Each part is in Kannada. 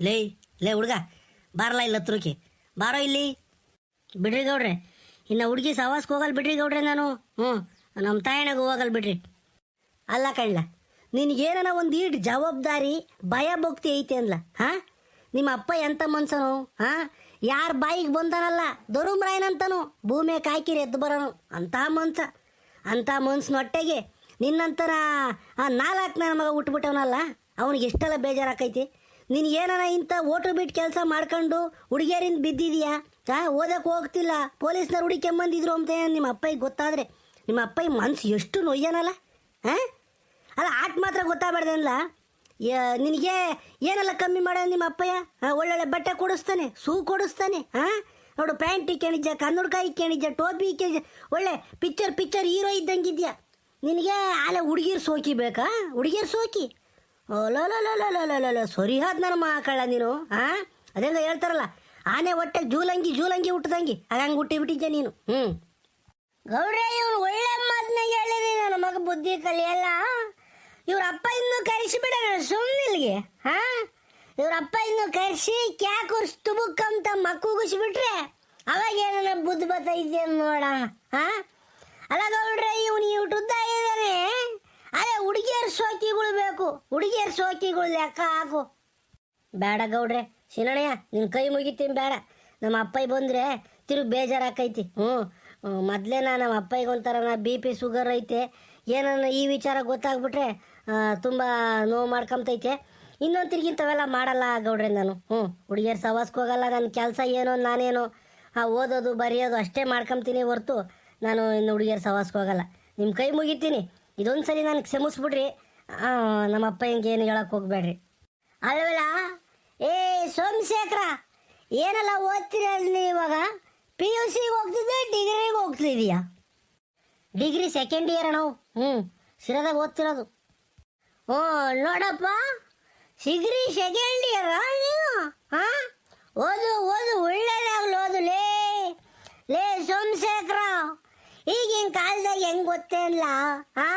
ಲೇ ಲೇ ಹುಡುಗ ಬಾರಲ್ಲ ಇಲ್ಲ ಹತ್ರಕ್ಕೆ ಬಾರೋ ಇಲ್ಲಿ. ಬಿಡ್ರಿ ಗೌಡ್ರೆ. ಇನ್ನು ಹುಡುಗಿ ಸವಾಸ್ಗೆ ಹೋಗಲ್ಲ ಬಿಡ್ರಿ ಗೌಡ್ರೆ ನಾನು. ಹ್ಞೂ ನಮ್ಮ ತಾಯಣಗೂ ಹೋಗಲ್ಲ ಬಿಡ್ರಿ. ಅಲ್ಲ ಕಣ್ಲ ನಿನಗೇನ ಒಂದು ಈಟ್ ಜವಾಬ್ದಾರಿ, ಭಯ ಭಕ್ತಿ ಐತೆ ಅಂದ್ಲ, ಹಾಂ? ನಿಮ್ಮ ಅಪ್ಪ ಎಂಥ ಮನ್ಸನು, ಹಾಂ? ಯಾರ ಬಾಯಿಗೆ ಬಂದನಲ್ಲ ದೊರುಮ್ರಾಯನಂತನು ಭೂಮಿ ಕಾಯ್ಕಿರಿ ಎದ್ದು ಬರೋನು. ಅಂಥ ಮನ್ಸ. ಅಂಥ ಮನ್ಸನೊಟ್ಟೆಗೆ ನಿನ್ನಂತರ ಆ ನಾಲ್ಕು ನನ್ನ ಮಗ ಹುಟ್ಬಿಟ್ಟವನಲ್ಲ, ಅವನಿಗೆ ಎಷ್ಟೆಲ್ಲ ಬೇಜಾರಾಕೈತಿ? ನಿನಗೇನ ಇಂಥ ಓಟು ಬಿಟ್ಟು ಕೆಲಸ ಮಾಡ್ಕೊಂಡು ಹುಡುಗಿಯರಿಂದ ಬಿದ್ದಿದೀಯಾ? ಹಾಂ ಓದಕ್ಕೆ ಹೋಗ್ತಿಲ್ಲ. ಪೊಲೀಸ್ನವ್ರು ಹುಡುಕೊಂಬಂದಿದ್ರು ಅಂತ ನಿಮ್ಮ ಅಪ್ಪಗೆ ಗೊತ್ತಾದರೆ? ನಿಮ್ಮ ಅಪ್ಪಗೆ ಮನ್ಸು ಎಷ್ಟು ನೋಯ್ಯನಲ್ಲ? ಹಾಂ ಅಲ್ಲ, ಆಟ ಮಾತ್ರ ಗೊತ್ತಾಗ್ಬಾರ್ದಲ್ಲ ನಿನಗೆ ಏನೆಲ್ಲ ಕಮ್ಮಿ ಮಾಡ ನಿಮ್ಮ ಅಪ್ಪಯ್ಯ? ಒಳ್ಳೊಳ್ಳೆ ಬಟ್ಟೆ ಕೊಡಿಸ್ತಾನೆ, ಸೂ ಕೊಡಿಸ್ತಾನೆ ಹಾಂ ನೋಡು, ಪ್ಯಾಂಟ್ ಇಕ್ಕಣಿಜ ಕನ್ನಡಕಾಯಿ ಇಕ್ಕಣಿಜ ಟೋಪಿ ಇಕ್ಕಣಿಜ ಒಳ್ಳೆ ಪಿಕ್ಚರ್ ಪಿಕ್ಚರ್ ಹೀರೋ ಇದ್ದಂಗಿದ್ಯಾ? ನಿನಗೆ ಆಲೆ ಹುಡುಗಿರ್ ಸೋಕಿ ಬೇಕಾ? ಹುಡುಗಿರ್ ಸೋಕಿ. ಓಲೋಲೋಲೋಲೋಲೋಲೋ ಸೊರಿ ಹಾದ್ ನನ್ನ ಮಕ್ಕಳ ನೀನು ಹಾಂ ಅದೆಲ್ಲ ಹೇಳ್ತಾರಲ್ಲ, ಆನೆ ಹೊಟ್ಟೆ ಜೂಲಂಗಿ ಜೂಲಂಗಿ ಹುಟ್ಟದಂಗಿ ಹಂಗೆ ಹುಟ್ಟಿಬಿಟ್ಟಿದ್ದೆ ನೀನು ಹ್ಞೂ ಗೌಡ್ರೆ, ಇವನು ಒಳ್ಳೆ ಮಾತನ್ನ ಹೇಳಿದ್ರಿ ನನ್ನ ಮಗ ಬುದ್ಧಿ ಕಲಿಯಲ್ಲ ಇವ್ರ ಅಪ್ಪ ಇನ್ನು ಬಿಡಲ್ಲ ಸುಮ್ಮನಿಲ್ಗೆ ಹಾ ಇವ್ರ ಅಪ್ಪ ಇನ್ನು ಕರೆಸಿ ಕ್ಯಾಕುರ್ಸ್ ತುಬುಕ್ಕಂತ ಮಕ್ಕುಗಿಸ್ಬಿಟ್ರೆ, ಅವಾಗ ಏನನ್ನ ಬುದ್ಧಿ ಬತ್ತೈತೆ ನೋಡ ಹಾ ಅಲ್ಲ ಗೌಡ್ರೆ, ಇವನು ಇವ್ಟು ಉದ್ದ ಇದ್ದಾನೆ ಅದೇ ಹುಡುಗಿಯರ ಸೋಕಿಗಳು ಬೇಕು. ಹುಡುಗಿಯರ ಸೋಕಿಗಳು ಲೆಕ್ಕ ಹಾಕು. ಬೇಡ ಗೌಡ್ರೆ ಶಿನಣಯ್ಯ ನಿನ್ನ ಕೈ ಮುಗಿತೀನಿ, ಬೇಡ. ನಮ್ಮ ಅಪ್ಪಯ್ಯ ಬಂದರೆ ತಿರುಗಿ ಬೇಜಾರಾಕೈತಿ. ಹ್ಞೂ ಮೊದಲೇ ನಾ ನಮ್ಮ ಅಪ್ಪಯ್ಗೆ ಒಂಥರ ನಾ ಬಿ ಪಿ ಶುಗರ್ ಐತೆ. ಏನನ್ನ ಈ ವಿಚಾರ ಗೊತ್ತಾಗ್ಬಿಟ್ರೆ ತುಂಬ ನೋವು ಮಾಡ್ಕೊಂತೈತೆ. ಇನ್ನೊಂದು ತಿರುಗಿಂತವೆಲ್ಲ ಮಾಡಲ್ಲ ಗೌಡ್ರೆ ನಾನು. ಹ್ಞೂ ಹುಡುಗಿಯರ್ ಸವಾಸ್ಕೋಗಲ್ಲ ನನ್ನ ಕೆಲಸ ಏನೋ, ನಾನೇನೋ. ಆ, ಓದೋದು, ಬರೆಯೋದು ಅಷ್ಟೇ ಮಾಡ್ಕೊಂತೀನಿ ಹೊರ್ತು ನಾನು ಇನ್ನು ಹುಡುಗಿಯರ್ ಸವಾಸ್ಕೋಗಲ್ಲ ನಿಮ್ಮ ಕೈ ಮುಗಿತೀನಿ. ಇದೊಂದು ಸರಿ ನನಗೆ ಕ್ಷಮಿಸ್ಬಿಡ್ರಿ. ನಮ್ಮ ಅಪ್ಪ ಹಿಂಗೆ ಏನು ಹೇಳಕ್ಕೆ ಹೋಗ್ಬೇಡ್ರಿ. ಅಲ್ವಲ್ಲ? ಏ, ಸೋಮಶೇಖರ, ಏನೆಲ್ಲ ಓದ್ತೀರ ನೀ ಇವಾಗ? ಪಿ ಯು ಸಿಗೆ ಹೋಗ್ತಿದ್ದೆ ಡಿಗ್ರಿಗೆ ಹೋಗ್ತಿದೀಯಾ? ಡಿಗ್ರಿ ಸೆಕೆಂಡ್ ಇಯರ್ ನಾವು. ಹ್ಞೂ ಸಿರದಾಗ ಓದ್ತಿರೋದು. ಹ್ಞೂ ನೋಡಪ್ಪ ಸಿಗ್ರಿ ಸೆಕೆಂಡ್ ಇಯರ್ ನೀವು ಹಾಂ ಓದು ಓದು, ಒಳ್ಳೇದಾಗಲಿ ಓದು, ಲೇ ಲೇ ಸೋಮಶೇಖರ. ಈಗಿನ ಕಾಲದಾಗ ಹೆಂಗ್ ಗೊತ್ತೇನಿಲ್ಲ ಆ?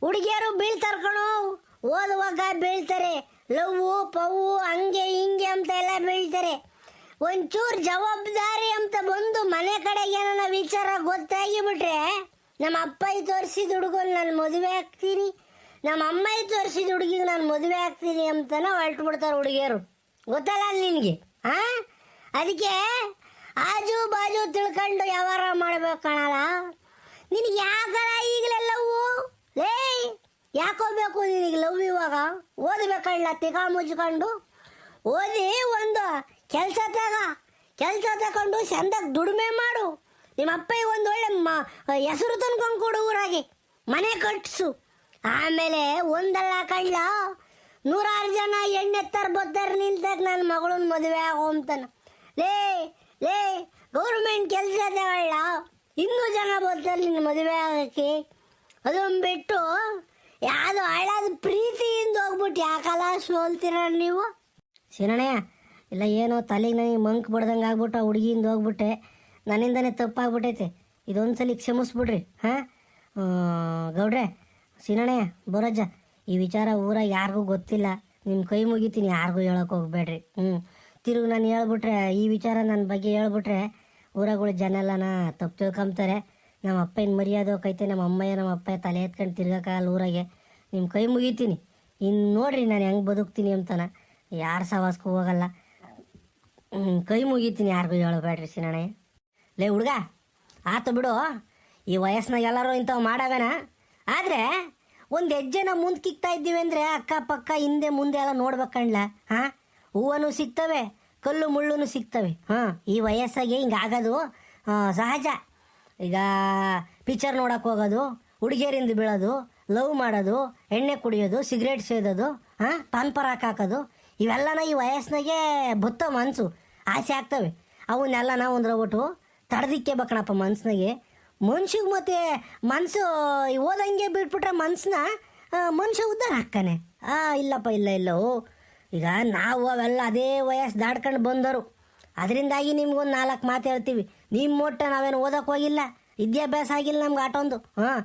ಹುಡುಗಿಯರು ಬೀಳ್ತಾರ ಓದುವಾಗ ಬೀಳ್ತಾರೆ. ಲವ್ವು, ಪವ್ವು, ಹಂಗೆ ಹಿಂಗೆ ಅಂತ ಎಲ್ಲ ಬೀಳ್ತಾರೆ. ಒಂಚೂರು ಜವಾಬ್ದಾರಿ ಅಂತ ಬಂದು ಮನೆ ಕಡೆಗೆ ನನ್ನ ವಿಚಾರ ಗೊತ್ತಾಗಿ ಬಿಟ್ರೆ ನಮ್ಮ ಅಪ್ಪಾಯಿ ತೋರಿಸಿದ ಹುಡುಗನ್ ನಾನು ಮದುವೆ ಆಗ್ತೀನಿ. ನಮ್ಮ ಅಮ್ಮಾಯಿ ತೋರಿಸಿದ ಹುಡುಗಿಗೆ ನಾನು ಮದುವೆ ಆಗ್ತೀನಿ ಅಂತನ ಹೊರಟು ಬಿಡ್ತಾರೆ ಹುಡುಗಿಯರು. ಗೊತ್ತಲ್ಲ ನಿನಗೆ? ಹಾಂ ಅದಕ್ಕೆ ಆಜು ಬಾಜು ತಿಳ್ಕೊಂಡು ವ್ಯವಹಾರ ಮಾಡ್ಬೇಕು ಕಣಲ್ಲ. ನಿನಗೆ ಯಾಕಲ್ಲ ಈಗಲೇ ಲವ್ ಲೇ ಯಾಕೋ ಬೇಕು ನಿನಗೆ ಲವ್ ಇವಾಗ? ಓದಬೇಕಲ್ಲ ತಿಗ ಮುಚ್ಕೊಂಡು? ಓದಿ ಒಂದು ಕೆಲಸ ತಗ. ಕೆಲಸ ತಗೊಂಡು ಚಂದಾಗಿ ದುಡಿಮೆ ಮಾಡು. ನಿಮ್ಮ ಅಪ್ಪಗೆ ಒಂದು ಒಳ್ಳೆ ಮ, ಹೆಸರು ತಂದ್ಕೊಂಡು ಕೊಡು ಊರಾಗಿ. ಮನೆ ಕಟ್ಟಿಸು ಆಮೇಲೆ ಒಂದಲ್ಲ ಕಳ್ಳ, ನೂರಾರು ಜನ ಎಣ್ಣೆತ್ತಾರೆ ಬತ್ತಾರೆ ನಿಂತಾಗ ನನ್ನ ಮಗಳನ್ನ ಮದುವೆ ಆಗೋ ಅಂತಾನ. ಲೇ ಲೇ, ಗೌರ್ಮೆಂಟ್ ಕೆಲಸ ತಗೊಳ್ಳ. ಇನ್ನೂ ಜನ ಬರ್ತಾರೆ ನಿನ್ನ ಮದುವೆ ಆಗಕ್ಕೆ, ಅದೊಂದು ಬಿಟ್ಟು ಯಾವುದು ಹಳ್ಳದ ಪ್ರೀತಿಯಿಂದ ಹೋಗ್ಬಿಟ್ಟು ಯಾಕಲ್ಲ ಸೋಲ್ತೀರ ನೀವು? ಶಿರಣಯ್ಯ, ಇಲ್ಲ ಏನೋ ತಲೆಗೆ ನನಗೆ ಮಂಕ್ ಬಡ್ದಂಗೆ ಆಗ್ಬಿಟ್ಟು ಆ ಹುಡುಗಿಯಿಂದ ಹೋಗ್ಬಿಟ್ಟೆ. ನನ್ನಿಂದನೇ ತಪ್ಪಾಗ್ಬಿಟ್ಟೈತೆ. ಇದೊಂದು ಸಲ ಕ್ಷಮಿಸ್ಬಿಡ್ರಿ, ಹಾಂ? ಗೌಡ್ರೆ, ಶಿರಣಯ್ಯ, ಬರೋಜ್ಜ, ಈ ವಿಚಾರ ಊರಾಗ ಯಾರಿಗೂ ಗೊತ್ತಿಲ್ಲ. ನಿಮ್ಮ ಕೈ ಮುಗಿತೀನಿ, ಯಾರಿಗೂ ಹೇಳೋಕೆ ಹೋಗ್ಬೇಡ್ರಿ. ಹ್ಞೂ ತಿರುಗಿ ನಾನು ಹೇಳ್ಬಿಟ್ರೆ, ಈ ವಿಚಾರ ನನ್ನ ಬಗ್ಗೆ ಹೇಳ್ಬಿಟ್ರೆ ಊರಾಗಳು ಜನ ಎಲ್ಲನ ತಪ್ಪು ತಿಳ್ಕೊಂತಾರೆ ನಮ್ಮ ಅಪ್ಪನ ಮರ್ಯಾದೆ ಹೋಗೈತೆ, ನಮ್ಮ ಅಮ್ಮಯ್ಯ, ನಮ್ಮ ಅಪ್ಪ ತಲೆ ಎತ್ಕೊಂಡು ತಿರ್ಗೋಕ್ಕಾಗಲ್ಲ ಊರಾಗೆ. ನಿಮ್ಮ ಕೈ ಮುಗಿತೀನಿ. ಇನ್ನು ನೋಡ್ರಿ ನಾನು ಹೆಂಗೆ ಬದುಕ್ತೀನಿ ಅಂತನ. ಯಾರು ಸವಾಸ್ಕೊ ಹೋಗಲ್ಲ. ಕೈ ಮುಗಿತೀನಿ, ಯಾರಿಗೂ ಹೇಳಬೇಡ್ರಿ ಸಿನಣ್ಣಯ್ಯ. ಲೇ ಹುಡುಗ, ಆತು ಬಿಡು. ಈ ವಯಸ್ಸಿನಾಗ ಎಲ್ಲರೂ ಇಂಥವು ಮಾಡವೇನ ಆದರೆ, ಒಂದು ಹೆಜ್ಜೆನ ಮುಂದೆ ಕಿಕ್ತಾ ಇದ್ದೀವಿ ಅಂದರೆ ಅಕ್ಕಪಕ್ಕ ಹಿಂದೆ ಮುಂದೆ ಎಲ್ಲ ನೋಡ್ಬೇಕಣ್ಲ ಹಾಂ? ಹೂವನು ಸಿಗ್ತವೆ. ಕಲ್ಲು ಮುಳ್ಳುನು ಸಿಗ್ತವೆ. ಹಾಂ, ಈ ವಯಸ್ಸಾಗೆ ಹಿಂಗೆ ಆಗೋದು ಸಹಜ. ಈಗ ಪಿಕ್ಚರ್ ನೋಡೋಕೆ ಹೋಗೋದು ಹುಡುಗಿಯರಿಂದ ಬೀಳೋದು, ಲವ್ ಮಾಡೋದು, ಎಣ್ಣೆ ಕುಡಿಯೋದು ಸಿಗರೇಟ್ ಸೇದೋದು, ಹಾಂ, ಪಾನ್ ಪರಾಕ್ ಹಾಕೋದು, ಇವೆಲ್ಲನ ಈ ವಯಸ್ಸಿನಾಗೆ ಬುತ್ತ ಮನಸ್ಸು ಆಸೆ ಆಗ್ತವೆ. ಅವನ್ನೆಲ್ಲ ನಾವು ಒಂದ್ರಬಿಟ್ಟು ತಡೆದಿಕ್ಕೆ ಬೇಕಣಪ್ಪ ಮನ್ಸಿನಾಗೆ. ಮನುಷ್ಯಗೆ ಮತ್ತೆ ಮನಸ್ಸು ಓದಂಗೆ ಬಿಟ್ಬಿಟ್ರೆ ಮನ್ಸನ್ನ ಮನುಷ್ಯ ಉದ್ದಾರ ಹಾಕ್ತಾನೆ ಆ, ಇಲ್ಲಪ್ಪ, ಇಲ್ಲ ಇಲ್ಲ ಈಗ ನಾವು ಅವೆಲ್ಲ ಅದೇ ವಯಸ್ಸು ದಾಡ್ಕೊಂಡು ಬಂದರು. ಅದರಿಂದಾಗಿ ನಿಮ್ಗೊಂದು ನಾಲ್ಕು ಮಾತು ಹೇಳ್ತೀವಿ. ನಿಮ್ಮ ಮೊಟ್ಟೆ ನಾವೇನು ಓದಕ್ಕೆ ಹೋಗಿಲ್ಲ? ವಿದ್ಯಾಭ್ಯಾಸ ಆಗಿಲ್ಲ ನಮ್ಗೆ ಆಟೊಂದು. ಹಾಂ?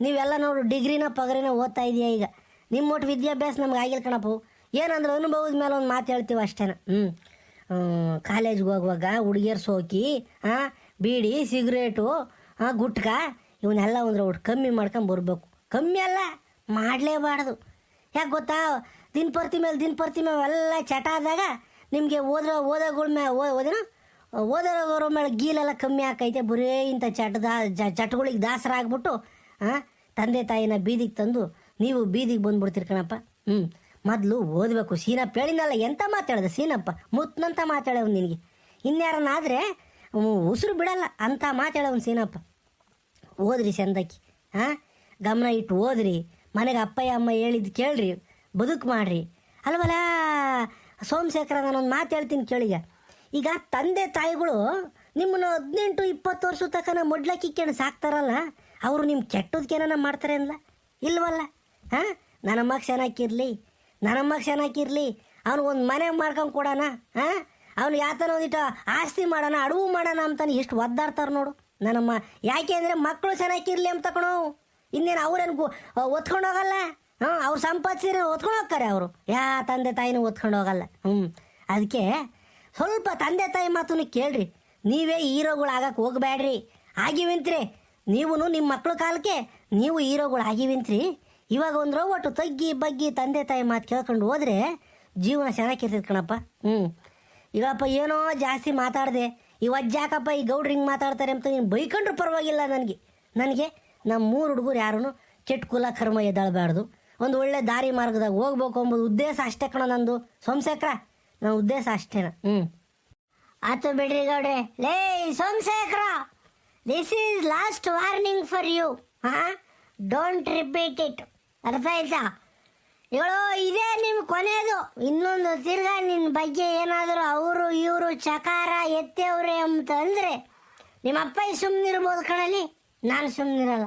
ನೀವೆಲ್ಲ ನೋಡು, ಡಿಗ್ರಿನ ಪಗರಿನ ಓದ್ತಾ ಇದೆಯಾ ಈಗ. ನಿಮ್ಮ ಒಟ್ಟು ವಿದ್ಯಾಭ್ಯಾಸ ನಮ್ಗೆ ಆಗಿಲ್ಲ ಕಣಪ್ಪ. ಏನಂದ್ರೆ ಅನುಭವದ ಮೇಲೆ ಒಂದು ಮಾತು ಹೇಳ್ತೀವಿ ಅಷ್ಟೇ ಹ್ಞೂ ಕಾಲೇಜ್ಗೆ ಹೋಗುವಾಗ ಹುಡುಗಿಯರು ಸೋಕಿ ಹಾಂ ಬೀಡಿ, ಸಿಗರೇಟು ಹಾಂ ಗುಟ್ಕ, ಇವನ್ನೆಲ್ಲ ಒಂದು ಒಟ್ಟು ಕಮ್ಮಿ ಮಾಡ್ಕೊಂಡು ಬರಬೇಕು. ಕಮ್ಮಿ ಅಲ್ಲ, ಮಾಡಲೇಬಾರ್ದು. ಯಾಕೆ ಗೊತ್ತಾ? ದಿನಪರ್ತಿ ಮೇಲೆ ದಿನಪರ್ತಿ ಮೇಲೆ ಎಲ್ಲ ಚಟ ಆದಾಗ ನಿಮಗೆ ಓದೋ, ಓದೋಗಳ ಮೇಲೆ ಓದಿನ? ಓದೋರ ಮೇಲೆ ಗೀಲೆಲ್ಲ ಕಮ್ಮಿ ಆಕೈತೆ, ಬರೀ ಇಂಥ ಚಟದ ಜ ಚಟಗಳಿಗೆ ದಾಸರಾಗ್ಬಿಟ್ಟು ಹಾಂ ತಂದೆ ತಾಯಿನ ಬೀದಿಗೆ ತಂದು ನೀವು ಬೀದಿಗೆ ಬಂದ್ಬಿಡ್ತೀರಿ ಕಣಪ್ಪ. ಹ್ಞೂ ಮೊದಲು ಓದಬೇಕು. ಸೀನಪ್ಪ ಹೇಳಿನಲ್ಲ ಎಂತ ಮಾತಾಡ್ದೆ ಸೀನಪ್ಪ? ಮುತ್ತನಂತ ಮಾತಾಡವ್ ನಿನಗೆ. ಇನ್ಯಾರನ್ನಾದರೆ ಉಸಿರು ಬಿಡಲ್ಲ, ಅಂತ ಮಾತಾಡವನು ಸೀನಪ್ಪ. ಓದ್ರಿ ಚಂದಕ್ಕೆ ಹಾಂ ಗಮನ ಇಟ್ಟು ಓದ್ರಿ. ಮನೆಗೆ ಅಪ್ಪಯ್ಯ, ಅಮ್ಮ ಹೇಳಿದ್ದು ಕೇಳ್ರಿ. ಬದುಕು ಮಾಡ್ರಿ. ಅಲ್ವಲ್ಲ? ಸೋಮಶೇಖರ ನಾನೊಂದು ಮಾತು ಹೇಳ್ತೀನಿ ಕೇಳಿಗೆ ಈಗ. ತಂದೆ ತಾಯಿಗಳು ನಿಮ್ಮನ್ನು ಹದಿನೆಂಟು, ಇಪ್ಪತ್ತು ವರ್ಷ ತನಕ ಮೊಡ್ಲಕ್ಕಿಕ್ಕೇನು ಸಾಕ್ತಾರಲ್ಲ, ಅವರು ನಿಮ್ಮ ಕೆಟ್ಟದಕ್ಕೇನ ಮಾಡ್ತಾರೆ ಅನ್ಲ ಇಲ್ವಲ್ಲ? ಹಾಂ? ನನ್ನಮ್ಮ ಚೆನ್ನಾಗಿರಲಿ ನನ್ನಮ್ಮ ಚೆನ್ನಾಗಿರ್ಲಿ ಅವ್ನು ಒಂದು ಮನೆ ಮಾಡ್ಕೊಂಡು ಕೊಡೋಣ, ಹಾಂ? ಅವ್ನು ಯಾತನ ಒಂದಿಟ್ಟು ಆಸ್ತಿ ಮಾಡೋಣ, ಅಡವು ಮಾಡೋಣ ಅಂತಾನೆ ಎಷ್ಟು ಒದ್ದಾಡ್ತಾರೆ ನೋಡು. ನನ್ನಮ್ಮ, ಯಾಕೆ ಅಂದರೆ ಮಕ್ಕಳು ಚೆನ್ನಾಗಿರಲಿ ಅಂತ ಕಣೋ. ಇನ್ನೇನು ಅವ್ರೇನು ಒತ್ಕೊಂಡು ಹೋಗಲ್ಲ? ಹಾಂ, ಅವ್ರು ಸಂಪಾದಿಸಿದ್ರೆ ಓದ್ಕೊಂಡು ಹೋಗ್ತಾರೆ ಅವರು. ಯಾ, ತಂದೆ ತಾಯಿನೂ ಓದ್ಕೊಂಡು ಹೋಗಲ್ಲ. ಹ್ಞೂ ಅದಕ್ಕೆ ಸ್ವಲ್ಪ ತಂದೆ ತಾಯಿ ಮಾತನ್ನು ಕೇಳ್ರಿ. ನೀವೇ ಹೀರೋಗಳು ಆಗಕ್ಕೆ ಹೋಗಬೇಡ್ರಿ ಆಗಿವಿಂತ್ರಿ. ನೀವು ನಿಮ್ಮ ಮಕ್ಕಳ ಕಾಲಕ್ಕೆ ನೀವು ಹೀರೋಗಳು ಆಗಿವಿಂತ್ರಿ. ಇವಾಗ ಒಂದು ಒಟ್ಟು ತಗ್ಗಿ ಬಗ್ಗಿ ತಂದೆ ತಾಯಿ ಮಾತು ಕೇಳ್ಕೊಂಡು ಹೋದ್ರೆ ಜೀವನ ಚೆನ್ನಾಗಿರ್ತೈತೆ ಕಣಪ್ಪ. ಹ್ಞೂ ಈಗಪ್ಪ ಏನೋ ಜಾಸ್ತಿ ಮಾತಾಡಿದೆ. ಇವತ್ತು ಅಜ್ಜಾಕಪ್ಪ ಈ ಗೌಡ್ರು ಹಿಂಗೆ ಮಾತಾಡ್ತಾರೆ ಅಂತ ನೀನು ಬೈಕೊಂಡ್ರು ಪರವಾಗಿಲ್ಲ ನನಗೆ. ನನಗೆ ನಮ್ಮ ಮೂರು ಹುಡುಗರು ಯಾರೂ ಕೆಟ್ಟ ಕುಲ ಕರ್ಮ ಎದ್ದಾಳಬಾರ್ದು ಒಂದು ಒಳ್ಳೆ ದಾರಿ ಮಾರ್ಗದಾಗ ಹೋಗ್ಬೇಕು ಅಂಬುದು ಉದ್ದೇಶ ಅಷ್ಟೇ ಕಣ ನಂದು. ಸೋಮಶೇಖರ ನನ್ನ ಉದ್ದೇಶ ಅಷ್ಟೇನ ಹ್ಞೂ ಆತು ಬಿಡ್ರಿ ಗೌಡ್ರೆ. ಲೇ Somashekhara this is last warning for you ಹಾಂ ಡೋಂಟ್ ರಿಪೀಟ್ ಇಟ್ ಅರ್ಥ ಆಯ್ತಾ? ಹೇಳೋ ಇದೇ ನಿಮ್ಮ ಕೊನೆಯದು ಇನ್ನೊಂದು ತಿರ್ಗಾ ನಿನ್ನ ಬಗ್ಗೆ ಏನಾದರೂ ಅವರು ಇವರು ಚಕಾರ ಎತ್ತೇವ್ರೆ ಅಂತ ಅಂದ್ರೆ ನಿಮ್ಮ ಅಪ್ಪ ಸುಮ್ಮನಿರ್ಬೋದು ಕಣಲಿ ನಾನು ಸುಮ್ಮನಿರಲ್ಲ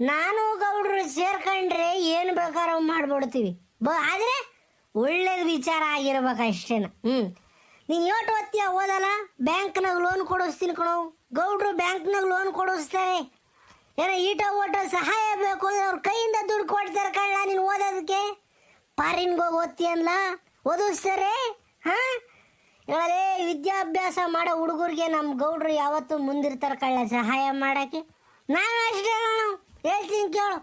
ನಾನು ಗೌಡ್ರು ಸೇರ್ಕೊಂಡ್ರೆ ಏನು ಬೇಕಾರ ಮಾಡ್ಬಿಡ್ತೀವಿ. ಬ, ಆದರೆ ಒಳ್ಳೇದು ವಿಚಾರ ಆಗಿರ್ಬೇಕು ಅಷ್ಟೇನ. ಹ್ಞೂ ನೀನು ಯೋಟು ಓದ್ತೀಯ ಓದಲ್ಲ ಬ್ಯಾಂಕ್ನಾಗ ಲೋನ್ ಕೊಡಿಸ್ತೀನಿ ಕಣೋ. ಗೌಡ್ರು ಬ್ಯಾಂಕ್ನಾಗ ಲೋನ್ ಕೊಡಿಸ್ತಾರೆ. ಏನೋ ಈಟ ಓಟ ಸಹಾಯ ಬೇಕು ಅಂದ್ರೆ ಅವ್ರ ಕೈಯಿಂದ ದುಡ್ಡು ಕೊಡ್ತಾರೆ ಕಳ್ಳ ನೀನು ಓದೋದಕ್ಕೆ. ಫಾರಿನ್ಗೆ ಹೋಗಿ ಓದ್ತೀಯಲ್ಲ ಓದಿಸ್ತಾರೆ. ಹಾಂ? ಹೇಳಲೇ ವಿದ್ಯಾಭ್ಯಾಸ ಮಾಡೋ ಹುಡುಗರಿಗೆ ನಮ್ಮ ಗೌಡ್ರು ಯಾವತ್ತೂ ಮುಂದಿರ್ತಾರೆ ಕಳ್ಳ ಸಹಾಯ ಮಾಡೋಕ್ಕೆ. ನಾನು ಅಷ್ಟೇ ಹೇಳ್ತೀನಿ ಕೇಳು.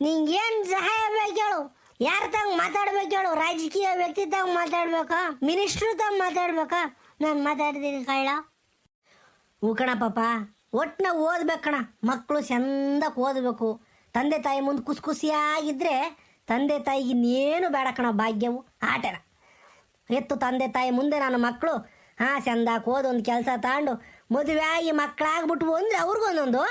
ನಿಂಗೇನು ಸಹಾಯ ಬೇಕು ಹೇಳು ಯಾರ ತಂಗ ಮಾತಾಡ್ಬೇಕು ಹೇಳು ರಾಜಕೀಯ ವ್ಯಕ್ತಿ ತಂಗ ಮಾತಾಡ್ಬೇಕಾ? ಮಿನಿಸ್ಟ್ರು ತಂಗ ಮಾತಾಡ್ಬೇಕಾ? ನಾನು ಮಾತಾಡ್ತೀನಿ ಕಳ್ಳ ಹೂಕಣ ಕಣ ಪಾಪ ಒಟ್ಟನ ಓದ್ಬೇಕಣ ಮಕ್ಕಳು ಚಂದಕ್ಕೆ ಓದಬೇಕು. ತಂದೆ ತಾಯಿ ಮುಂದೆ ಖುಷಿ ಖುಷಿಯಾಗಿದ್ದರೆ ತಂದೆ ತಾಯಿಗೆ ಇನ್ನೇನು ಬೇಡ ಕಣ ಭಾಗ್ಯವು. ಆಟನ. ಎತ್ತು ತಂದೆ ತಾಯಿ ಮುಂದೆ ನಾನು ಮಕ್ಕಳು ಹಾಂ ಚಂದಕ್ಕೆ ಓದೊಂದು ಕೆಲಸ ತಗೊಂಡು ಮದುವೆ ಆಗಿ ಮಕ್ಕಳಾಗ್ಬಿಟ್ವು ಅಂದರೆ ಅವ್ರಿಗೊಂದೊಂದು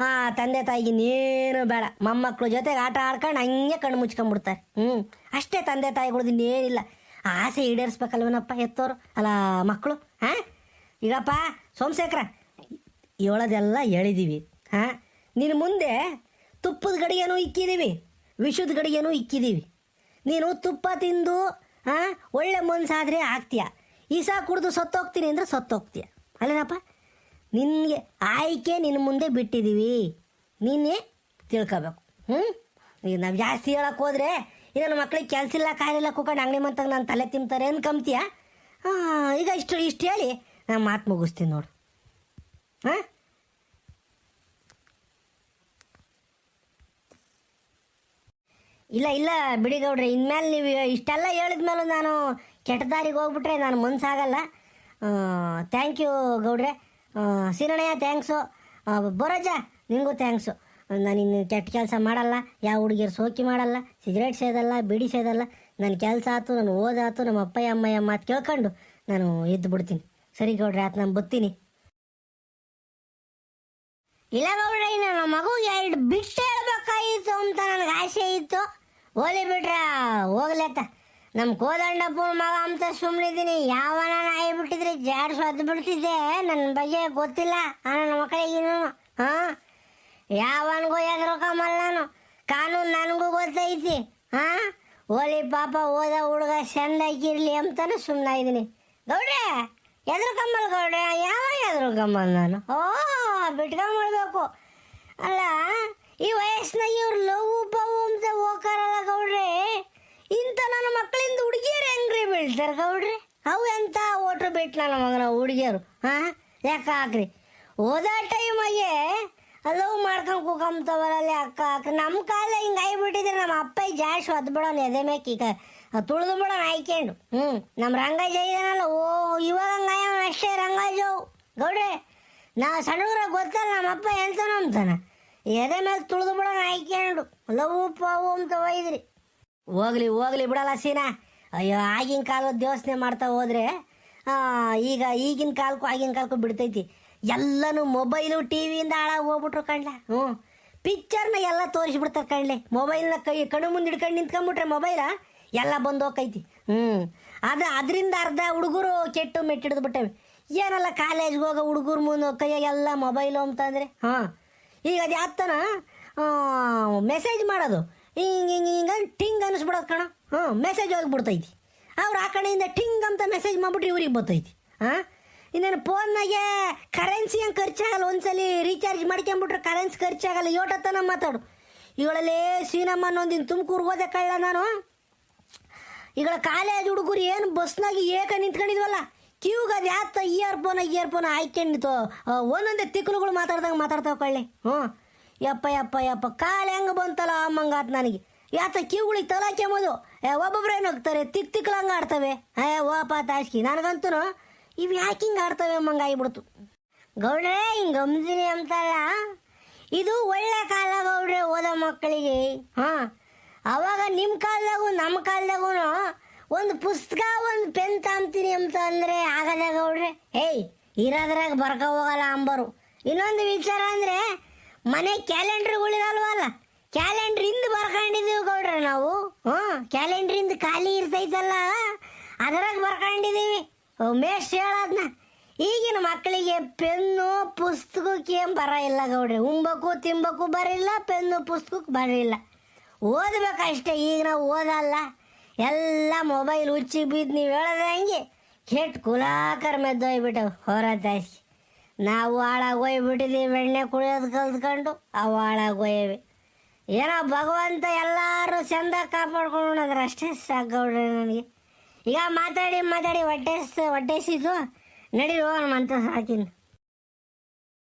ಹಾಂ, ತಂದೆ ತಾಯಿಗೆ ಇನ್ನೇನು ಬೇಡ. ಮೊಮ್ಮಕ್ಳು ಜೊತೆಗೆ ಆಟ ಆಡ್ಕೊಂಡು ಹಂಗೆ ಕಣ್ಣು ಮುಚ್ಕೊಂಡ್ಬಿಡ್ತಾರೆ. ಹ್ಞೂ ಅಷ್ಟೇ ತಂದೆ ತಾಯಿಗಳದ್ದು ಇನ್ನೇನಿಲ್ಲ. ಆಸೆ ಈಡೇರಿಸ್ಬೇಕಲ್ವೇನಪ್ಪ ಎತ್ತೋರು ಅಲ್ಲ ಮಕ್ಕಳು, ಹಾಂ? ಈಗಪ್ಪ, ಸೋಮಶೇಖರ ಹೇಳೋದೆಲ್ಲ ಎಳಿದೀವಿ ಹಾಂ, ನೀನು ಮುಂದೆ ತುಪ್ಪದ ಗಡಿಗೆನೂ ಇಕ್ಕಿದ್ದೀವಿ ವಿಷದ ಗಡಿಗೆನೂ ಇಕ್ಕಿದ್ದೀವಿ ನೀನು ತುಪ್ಪ ತಿಂದು, ಹಾಂ, ಒಳ್ಳೆ ಮನ್ಸಾದರೆ ಆಗ್ತೀಯ. ಈಸ ಕುಡಿದು ಸತ್ತೋಗ್ತೀನಿ ಅಂದರೆ ಸತ್ತೋಗ್ತೀಯ. ಅಲ್ಲೇನಪ್ಪ? ನಿನಗೆ ಆಯ್ಕೆ ನಿನ್ನ ಮುಂದೆ ಬಿಟ್ಟಿದ್ದೀವಿ ನೀನೇ ತಿಳ್ಕೊಬೇಕು. ಹ್ಞೂ ಈಗ ನಾವು ಜಾಸ್ತಿ ಹೇಳಕ್ಕೆ ಹೋದ್ರೆ, ಈಗ ನಮ್ಮ ಮಕ್ಳಿಗೆ ಕೆಲಸ ಇಲ್ಲ ಕಾಯಿಲ್ಲ ಕೂಕೊಂಡು ಅಂಗಡಿ ಮಂತಾಗ ನಾನು ತಲೆ ತಿಂತಾರೆ ಏನು ಕಮ್ತೀಯ ಈಗ ಇಷ್ಟು ಇಷ್ಟು ಹೇಳಿ, ನಾನು ಮಾತು ಮುಗಿಸ್ತೀನಿ ನೋಡು. ಹಾಂ? ಇಲ್ಲ ಇಲ್ಲ ಬಿಡಿ ಗೌಡ್ರೆ, ಇನ್ಮೇಲೆ ನೀವು ಇಷ್ಟೆಲ್ಲ ಹೇಳಿದ್ಮೇಲೆ ನಾನು ಕೆಟ್ಟ ದಾರಿಗೆ ಹೋಗ್ಬಿಟ್ರೆ ನಾನು ಮನ್ಸಾಗಲ್ಲ. ಥ್ಯಾಂಕ್ ಯು ಗೌಡ್ರೆ. ಸೀನಣ್ಣಯ್ಯ ಥ್ಯಾಂಕ್ಸು ಬರೋಜ ನಿನಗೂ ಥ್ಯಾಂಕ್ಸು ನಾನು ಇನ್ನು ಕೆಟ್ಟ ಕೆಲಸ ಮಾಡಲ್ಲ, ಯಾವ ಹುಡುಗಿಯರು ಸೋಕಿ ಮಾಡಲ್ಲ ಸಿಗರೇಟ್ ಸೇದಲ್ಲ, ಬಿಡಿ ಸೇದಲ್ಲ. ನನ್ನ ಕೆಲಸ ಆಯ್ತು ನಾನು ಓದಾತು ನಮ್ಮ ಅಪ್ಪಯ್ಯ, ಅಮ್ಮಯ್ಯ ಮಾತು ಕೇಳ್ಕೊಂಡು ನಾನು ಎದ್ದು ಬಿಡ್ತೀನಿ. ಸರಿ ಗೌಡ್ರೆ, ಆತು ನಾನು ಬರ್ತೀನಿ ಇಲ್ಲ ನೋಡ್ರಿ ನನ್ನ ಮಗುಗೆ ಎರಡು ಬಿಟ್ಟು ಹೇಳ್ಬೇಕಾಗಿತ್ತು ಅಂತ ನನಗೆ ಆಸೆ ಇತ್ತು. ಹೋಲಿ ಬಿಡ್ರಾ ಹೋಗ್ಲೇತ ನಮ್ಮ ಕೋದಂಡಪ್ಪ ಮಗ ಅಂತ ಸುಮ್ಮನಿದ್ದೀನಿ ಯಾವನ ನಾಯಿ ಬಿಟ್ಟಿದ್ರೆ? ಜಾಡ್ಸು ಹದ್ದು ಬಿಡ್ತಿದ್ದೆ. ನನ್ನ ಬಗ್ಗೆ ಗೊತ್ತಿಲ್ಲ. ನನ್ನ ಮಕ್ಕಳಿಗೇನು ಹಾಂ? ಯಾವನಿಗೂ ಎದ್ರಕಮಲ್ಲ ನಾನು. ಕಾನೂನು ನನಗೂ ಗೊತ್ತೈತಿ, ಹಾಂ? ಓಲಿ ಪಾಪ ಓದ ಹುಡುಗ ಚೆಂದಾಗಿರ್ಲಿ ಅಂತಾನೆ ಸುಮ್ಮನಾಗಿದ್ದೀನಿ ಗೌಡ್ರೆ ಎದ್ರಕಮ್ಮಲ್ ಗೌಡ್ರೆ? ಯಾವ ಎದ್ರಕಮ್ಮಲ್ ನಾನು? ಓ ಬಿಟ್ಕೊಂಡ್ಬಿಡ್ಬೇಕು ಅಲ್ಲ, ಈ ವಯಸ್ಸಿನಾಗ ಇವ್ರು ಲವ್ ಪವು ಅಂತ ಹೋಗ್ತಾರಲ್ಲ ಗೌಡ್ರೆ. ಇಂಥ ನನ್ನ ಮಕ್ಕಳಿಂದ ಹುಡುಗಿಯರು ಹೆಂಗ್ರಿ ಬೀಳ್ತಾರೆ ಗೌಡ್ರಿ? ಅವು ಎಂತ ಓಟ್ರು ಬಿಟ್ಟು ನನ್ನ ಮಗನ ಹುಡುಗಿಯರು ಹಾಂ ಲೆಕ್ಕ ಹಾಕ್ರಿ? ಓದೋ ಟೈಮಾಗೆ ಲವ್ ಮಾಡ್ಕೊಂಡು ಕೂಕಂತವರಲ್ಲಿ ಅಕ್ಕ ಅಕ್ಕ ನಮ್ಮ ಕಾಲ ಹಿಂಗೆ ಆಗಿಬಿಟ್ಟಿದ್ರೆ ನಮ್ಮ ಅಪ್ಪ ಜಾಶ್ ಒದ್ದು ಬಿಡೋಣ ಎದೆ ಮೇಕ್ ಈಗ. ತುಳಿದು ಬಿಡೋಣ ಆಯ್ಕೊಂಡು. ಹ್ಞೂ ನಮ್ಮ ರಂಗಜ ಇದನಲ್ಲ ಓ, ಇವಾಗ ಹಂಗಾಯ ಅಷ್ಟೇ ರಂಗಾಜು ಗೌಡ್ರೆ, ನಾ ಸಣ್ಣ ಗೊತ್ತಲ್ಲ, ನಮ್ಮ ಅಪ್ಪ ಎಂತನೋ ಅಂತಾನ ಎದೆ ಮೇಲೆ ತುಳಿದು ಬಿಡೋಣ ಆಯ್ಕೊಂಡು. ಲವ್ ಪಾವು ಅಂತ ಒಯ್ದ್ರಿ. ಹೋಗ್ಲಿ ಹೋಗ್ಲಿ ಬಿಡಲ್ಲ ಸೀನಾ. ಅಯ್ಯೋ, ಆಗಿನ ಕಾಲದ ಯೋಚನೆ ಮಾಡ್ತಾ ಹೋದ್ರೆ ಈಗ ಈಗಿನ ಕಾಲಕ್ಕೂ ಆಗಿನ ಕಾಲಕ್ಕೂ ಬಿಡ್ತೈತಿ. ಎಲ್ಲನೂ ಮೊಬೈಲು, ಟಿ ವಿಯಿಂದ ಹಾಳಾಗಿ ಹೋಗ್ಬಿಟ್ರು ಕಣ್ಲ. ಹ್ಞೂ. ಪಿಕ್ಚರ್ನ ಎಲ್ಲ ತೋರಿಸ್ಬಿಡ್ತಾರೆ ಕಣ್ಲೆ. ಮೊಬೈಲ್ನ ಕೈ, ಕಣ್ಣು ಮುಂದೆ ಹಿಡ್ಕೊಂಡು ನಿಂತ್ಕೊಂಡ್ಬಿಟ್ರೆ ಮೊಬೈಲ ಎಲ್ಲ ಬಂದು ಹೋಗೈತಿ ಹ್ಞೂ. ಅದು ಅದರಿಂದ ಅರ್ಧ ಹುಡುಗರು ಕೆಟ್ಟು ಮೆಟ್ಟಿಡ್ದು ಬಿಟ್ಟವೆ. ಏನಲ್ಲ ಕಾಲೇಜ್ಗೆ ಹೋಗೋ ಹುಡುಗರು ಮುಂದೆ ಕೈಯಾಗೆಲ್ಲ ಮೊಬೈಲು ಅಂತಂದರೆ, ಹಾಂ. ಈಗ ಅದು ಯಾತನ ಮೆಸೇಜ್ ಮಾಡೋದು. ಹಿಂಗೆ ಹಿಂಗೆ ಹಿಂಗೆ ಟಿಂಗ್ ಅನ್ನಿಸ್ಬಿಡೋದು ಕಣ. ಹ್ಞೂ ಮೆಸೇಜ್ ಹೋಗಿಬಿಡ್ತೈತಿ ಅವ್ರು ಆ ಕಡೆಯಿಂದ ಟಿಂಗ್ ಅಂತ ಮೆಸೇಜ್ ಮಾಡ್ಬಿಟ್ಟು ಇವ್ರಿಗೆ ಬರ್ತೈತಿ. ಹಾಂ ಇನ್ನೇನು ಫೋನ್ನಾಗೆ ಕರೆನ್ಸಿ ಹಂಗೆ ಖರ್ಚಾಗಲ್ಲ. ಒಂದ್ಸಲಿ ರೀಚಾರ್ಜ್ ಮಾಡ್ಕೊಂಬಿಟ್ರೆ ಕರೆನ್ಸಿ ಖರ್ಚಾಗಲ್ಲ. ಯೋಟತ್ತನ ಮಾತಾಡು. ಇವಳಲ್ಲೇ ಸೀನಮ್ಮ ಅನ್ನೊಂದಿನ ತುಮಕೂರು ಹೋದೆ ಕಳ್ಳ ನಾನು. ಇವಳ ಕಾಲೇಜ್ ಹುಡುಗರು ಏನು ಬಸ್ನಾಗಿ ಏಕ ನಿಂತ್ಕೊಂಡಿದ್ವಲ್ಲ? ಕ್ಯೂಗ ಅದು ಯಾತ ಇಯರ್ ಫೋನ ಇಯರ್ ಫೋನ ಹಾಕ್ಕೊಂಡಿತ್ತು ಒಂದೊಂದೇ ತಿಕ್ಕಲುಗಳು ಮಾತಾಡ್ದಂಗೆ ಮಾತಾಡ್ತಾವೆ ಕಳ್ಳಿ. ಹ್ಞೂ. ಯಪ್ಪ ಯಪ್ಪ ಯಪ್ಪ ಕಾಳು ಹೆಂಗೆ ಬಂತಲ್ಲ ಅಮ್ಮಂಗಾತ್ ನನಗೆ? ಯಾತ ಕಿವುಗಳಿಗೆ ತಲಾಕೆ ಏ, ಒಬ್ಬೊಬ್ರು ಏನು ಹೋಗ್ತಾರೆ? ತಿಕ್ ತಿಕ್ಲಂಗೆ ಆಡ್ತವೆ. ಏ, ಓಪ, ತಾಸ್ಕಿ. ನನಗಂತೂ ಇವು ಯಾಕೆ ಹಿಂಗೆ ಆಡ್ತವೆ ಅಮ್ಮಂಗೆ ಆಗ್ಬಿಡ್ತು. ಗೌಡ್ರೆ, ಹಿಂಗೆ ಗಮ್ದಿನಿ ಅಂತಲ್ಲ ಇದು ಒಳ್ಳೆ ಕಾಲ ಗೌಡ್ರೆ ಓದೋ ಮಕ್ಕಳಿಗೆ. ಹಾಂ, ಅವಾಗ ನಿಮ್ಮ ಕಾಲದಾಗೂ ನಮ್ಮ ಕಾಲದಾಗೂ ಒಂದು ಪುಸ್ತಕ, ಒಂದು ಪೆನ್ ತಾಂಬ್ತೀನಿ ಅಂತ ಅಂದರೆ ಆಗದ ಗೌಡ್ರೆ. ಏಯ್, ಇರೋದ್ರಾಗ ಬರ್ಕ ಹೋಗಲ್ಲ ಅಂಬರು. ಇನ್ನೊಂದು ವಿಚಾರ ಅಂದರೆ ಮನೆ ಕ್ಯಾಲೆಂಡ್ರ್ಗಳಿರಲ್ವಲ್ಲ? ಕ್ಯಾಲೆಂಡರ್ ಇಂದ ಬರ್ಕೊಂಡಿದ್ದೀವಿ ಗೌಡ್ರ ನಾವು. ಹ್ಞೂ, ಕ್ಯಾಲೆಂಡ್ರಿಂದ ಖಾಲಿ ಇರ್ತೈತಲ್ಲ ಅದರಾಗ ಬರ್ಕೊಂಡಿದ್ದೀವಿ. ಮೇಷ್ ಹೇಳದ್ನ. ಈಗಿನ ಮಕ್ಕಳಿಗೆ ಪೆನ್ನು, ಪುಸ್ತಕಕ್ಕೆ ಏನ್ ಬರ ಇಲ್ಲ ಗೌಡ್ರಿ. ಉಂಬಕು ತಿಂಬಕು ಬರಿಲ್ಲ, ಪೆನ್ನು, ಪುಸ್ತಕಕ್ಕೆ ಬರಿಲ್ಲ. ಓದ್ಬೇಕಷ್ಟೇ, ಈಗ ನಾವು ಓದಲ್ಲ. ಎಲ್ಲ ಮೊಬೈಲ್ ಉಚ್ಚಿ ಬಿದ್ದು ನೀವು ಹೇಳದಂಗೆ ಕೆಟ್ಟ ಕುಲಾಕರ್ ಮೆದ್ದೋಯ್ಬಿಟ್ಟವು ಹೊರತಾಯಿಸಿ ನಾವು ಹಾಳಾಗಿ ಬೆಣ್ಣೆ ಕುಡಿಯೋದು ಕಲ್ತ್ಕೊಂಡು ಅವು ಹಾಳಾಗಿ ಹೋಯವೆ ಏನೋ ಭಗವಂತ ಎಲ್ಲರೂ ಚಂದ ಕಾಪಾಡ್ಕೊಂಡು ಅಷ್ಟೇ ಸಾಕೌಡ್ರಿ ನನಗೆ. ಈಗ ಮಾತಾಡಿ ಮಾತಾಡಿ ಹೊಟ್ಟೆ ಹೊಟ್ಟೆಸಿದ್ದು ನಡೀರು ನಮ್ಮ ಅಂತ ಸಾಕಿನ